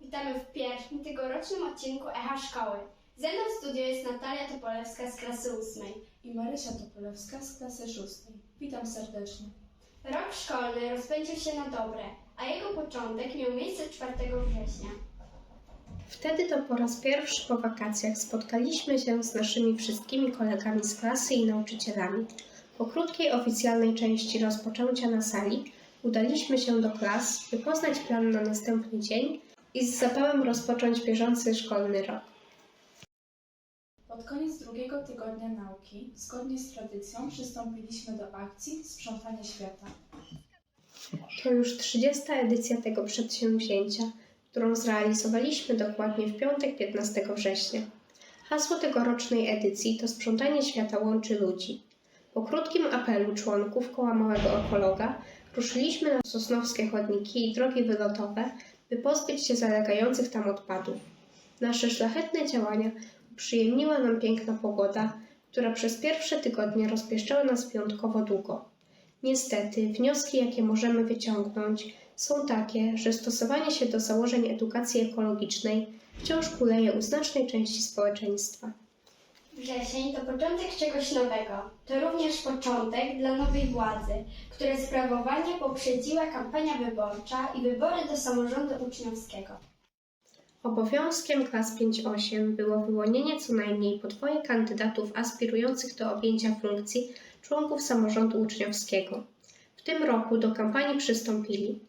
Witamy w pierwszym tegorocznym odcinku Echa Szkoły. Ze mną w studiu jest Natalia Topolewska z klasy ósmej. i Marysia Topolewska z klasy szóstej. Witam serdecznie. Rok szkolny rozpędził się na dobre, a jego początek miał miejsce 4 września. Wtedy to po raz pierwszy po wakacjach spotkaliśmy się z naszymi wszystkimi kolegami z klasy i nauczycielami. Po krótkiej oficjalnej części rozpoczęcia na sali udaliśmy się do klas, by poznać plan na następny dzień i z zapałem rozpocząć bieżący szkolny rok. Pod koniec drugiego tygodnia nauki, zgodnie z tradycją, przystąpiliśmy do akcji Sprzątanie Świata. To już 30. edycja tego przedsięwzięcia, którą zrealizowaliśmy dokładnie w piątek 15 września. Hasło tegorocznej edycji to sprzątanie świata łączy ludzi. Po krótkim apelu członków Koła Małego Ekologa ruszyliśmy na sosnowskie chodniki i drogi wylotowe, by pozbyć się zalegających tam odpadów. Nasze szlachetne działania uprzyjemniła nam piękna pogoda, która przez pierwsze tygodnie rozpieszczała nas wyjątkowo długo. Niestety, wnioski, jakie możemy wyciągnąć, są takie, że stosowanie się do założeń edukacji ekologicznej wciąż kuleje u znacznej części społeczeństwa. Wrzesień to początek czegoś nowego. To również początek dla nowej władzy, której sprawowanie poprzedziła kampania wyborcza i wybory do samorządu uczniowskiego. Obowiązkiem klas 5-8 było wyłonienie co najmniej po dwoje kandydatów aspirujących do objęcia funkcji członków samorządu uczniowskiego. W tym roku do kampanii przystąpili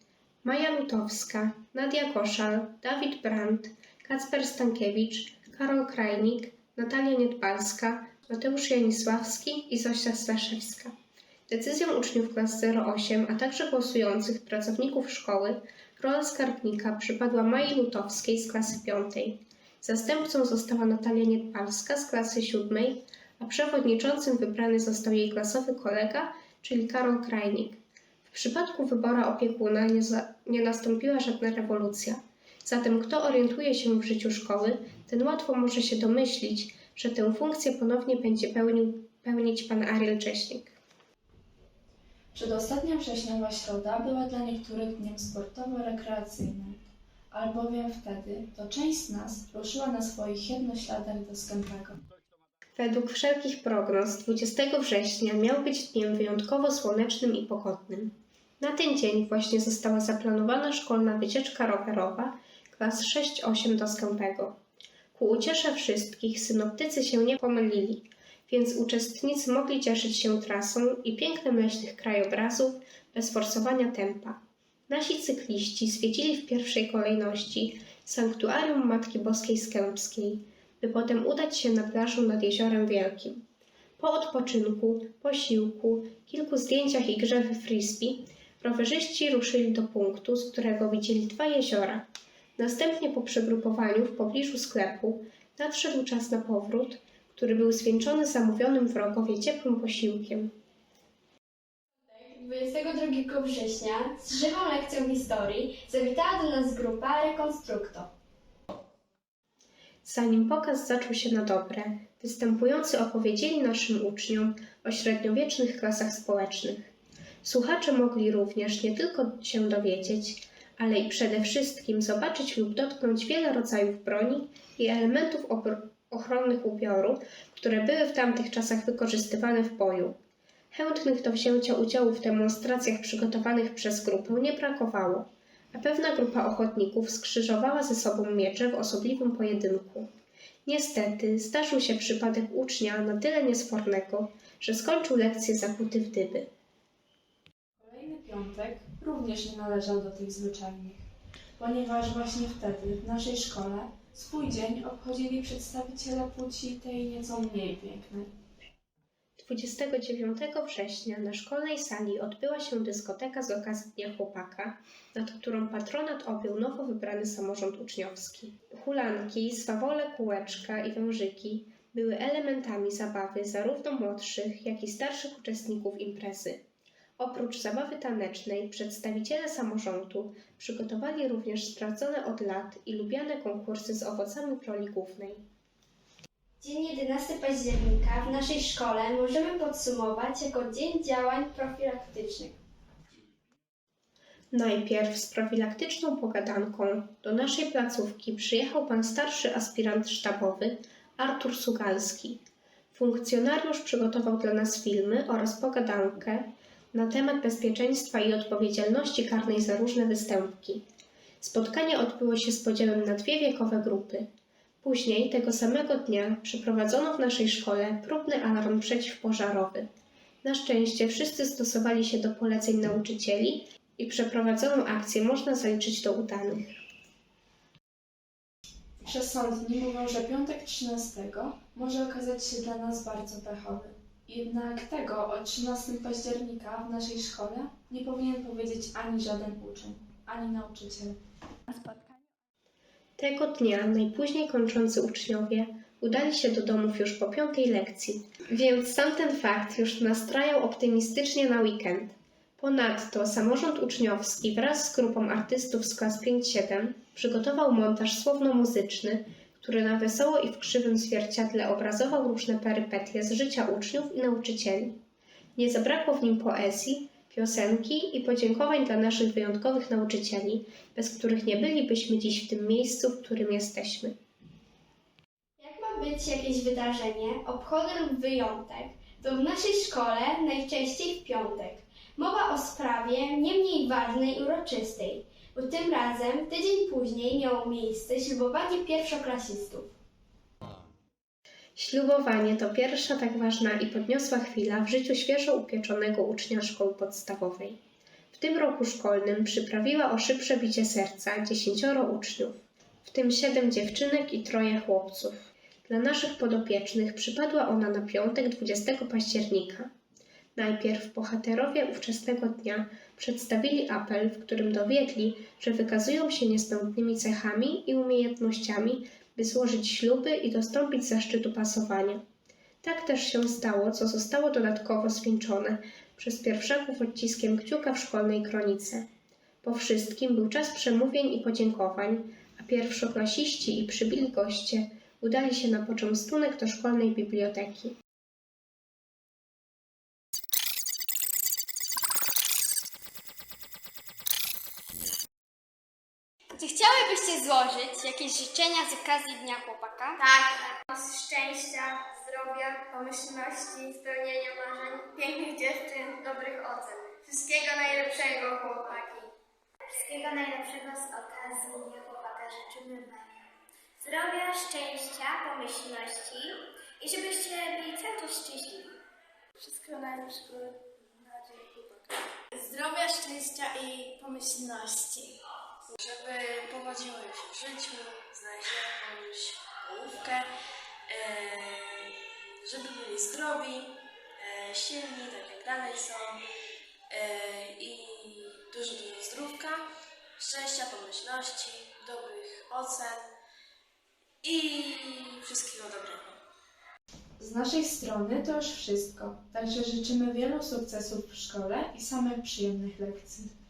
Maja Lutowska, Nadia Koszal, Dawid Brandt, Kacper Stankiewicz, Karol Krajnik, Natalia Niedbalska, Mateusz Janisławski i Zosia Staszewska. Decyzją uczniów klas 08, a także głosujących pracowników szkoły rola skarbnika przypadła Mai Lutowskiej z klasy 5. Zastępcą została Natalia Niedbalska z klasy 7, a przewodniczącym wybrany został jej klasowy kolega, czyli Karol Krajnik. W przypadku wyboru opiekuna nie, za, nie nastąpiła żadna rewolucja. Zatem kto orientuje się w życiu szkoły, ten łatwo może się domyślić, że tę funkcję ponownie będzie pełnił, pełnić pan Ariel Cześnik. Przedostatnia wrześniowa środa była dla niektórych dniem sportowo-rekreacyjnym, albowiem wtedy to część z nas ruszyła na swoich jednośladach do Skępego. Według wszelkich prognoz 20 września miał być dniem wyjątkowo słonecznym i pogodnym. Na ten dzień właśnie została zaplanowana szkolna wycieczka rowerowa klas 6-8 do Skępego. Ku uciesze wszystkich synoptycy się nie pomylili, więc uczestnicy mogli cieszyć się trasą i pięknem leśnych krajobrazów bez forsowania tempa. Nasi cykliści zwiedzili w pierwszej kolejności sanktuarium Matki Boskiej Skępskiej, by potem udać się na plażę nad Jeziorem Wielkim. Po odpoczynku, posiłku, kilku zdjęciach i grze w frisbee, rowerzyści ruszyli do punktu, z którego widzieli dwa jeziora. Następnie po przegrupowaniu w pobliżu sklepu nadszedł czas na powrót, który był zwieńczony zamówionym w Rogowie ciepłym posiłkiem. 22 września z żywą lekcją historii zawitała do nas grupa Rekonstrukto. Zanim pokaz zaczął się na dobre, występujący opowiedzieli naszym uczniom o średniowiecznych klasach społecznych. Słuchacze mogli również nie tylko się dowiedzieć, ale i przede wszystkim zobaczyć lub dotknąć wiele rodzajów broni i elementów ochronnych ubioru, które były w tamtych czasach wykorzystywane w boju. Chętnych do wzięcia udziału w demonstracjach przygotowanych przez grupę nie brakowało, a pewna grupa ochotników skrzyżowała ze sobą miecze w osobliwym pojedynku. Niestety zdarzył się przypadek ucznia na tyle niesfornego, że skończył lekcję zakuty w dyby. Kolejny piątek również nie należał do tych zwyczajnych, ponieważ właśnie wtedy w naszej szkole swój dzień obchodzili przedstawiciele płci tej nieco mniej pięknej. 29 września na szkolnej sali odbyła się dyskoteka z okazji Dnia Chłopaka, nad którą patronat objął nowo wybrany samorząd uczniowski. Hulanki, swawole, kółeczka i wężyki były elementami zabawy zarówno młodszych, jak i starszych uczestników imprezy. Oprócz zabawy tanecznej, przedstawiciele samorządu przygotowali również sprawdzone od lat i lubiane konkursy z owocami w roli głównej. Dzień 11 października w naszej szkole możemy podsumować jako dzień działań profilaktycznych. Najpierw z profilaktyczną pogadanką do naszej placówki przyjechał pan starszy aspirant sztabowy Artur Sugalski. Funkcjonariusz przygotował dla nas filmy oraz pogadankę na temat bezpieczeństwa i odpowiedzialności karnej za różne występki. Spotkanie odbyło się z podziałem na dwie wiekowe grupy. Później, tego samego dnia, przeprowadzono w naszej szkole próbny alarm przeciwpożarowy. Na szczęście wszyscy stosowali się do poleceń nauczycieli i przeprowadzoną akcję można zaliczyć do udanych. Przesądni mówią, że piątek 13 może okazać się dla nas bardzo pechowy. Jednak tego o 13 października w naszej szkole nie powinien powiedzieć ani żaden uczeń, ani nauczyciel. Tego dnia najpóźniej kończący uczniowie udali się do domów już po piątej lekcji, więc sam ten fakt już nastrajał optymistycznie na weekend. Ponadto samorząd uczniowski wraz z grupą artystów z klas 5-7 przygotował montaż słowno-muzyczny, który na wesoło i w krzywym zwierciadle obrazował różne perypetie z życia uczniów i nauczycieli. Nie zabrakło w nim poezji, piosenki i podziękowań dla naszych wyjątkowych nauczycieli, bez których nie bylibyśmy dziś w tym miejscu, w którym jesteśmy. Jak ma być jakieś wydarzenie, obchody lub wyjątek, to w naszej szkole najczęściej w piątek. Mowa o sprawie nie mniej ważnej i uroczystej, tym razem tydzień później miało miejsce ślubowanie pierwszoklasistów. Ślubowanie to pierwsza tak ważna i podniosła chwila w życiu świeżo upieczonego ucznia szkoły podstawowej. W tym roku szkolnym przyprawiła o szybsze bicie serca dziesięcioro uczniów, w tym siedem dziewczynek i troje chłopców. Dla naszych podopiecznych przypadła ona na piątek 20 października. Najpierw bohaterowie ówczesnego dnia przedstawili apel, w którym dowiedli, że wykazują się niezbędnymi cechami i umiejętnościami, by złożyć śluby i dostąpić zaszczytu pasowania. Tak też się stało, co zostało dodatkowo zwieńczone przez pierwszaków odciskiem kciuka w szkolnej kronice. Po wszystkim był czas przemówień i podziękowań, a pierwszoklasiści i przybili goście udali się na poczęstunek do szkolnej biblioteki. Jakieś życzenia z okazji Dnia Chłopaka? Tak. Szczęścia, zdrowia, pomyślności, spełnienia marzeń, pięknych dziewczyn, dobrych ocen. Wszystkiego najlepszego, chłopaki. Wszystkiego najlepszego z okazji Dnia Chłopaka życzymy Wam. Zdrowia, szczęścia, pomyślności i żebyście byli cały czas szczęśliwi. Wszystkiego najlepszego na Dzień Chłopaka. Zdrowia, szczęścia i pomyślności. Żeby powodziło im się w życiu, znaleźć jakąś połówkę, e, żeby byli zdrowi, e, silni, tak jak dalej są e, i dużo, dużo zdrówka, szczęścia, pomyślności, dobrych ocen i wszystkiego dobrego. Z naszej strony to już wszystko, także życzymy wielu sukcesów w szkole i samych przyjemnych lekcji.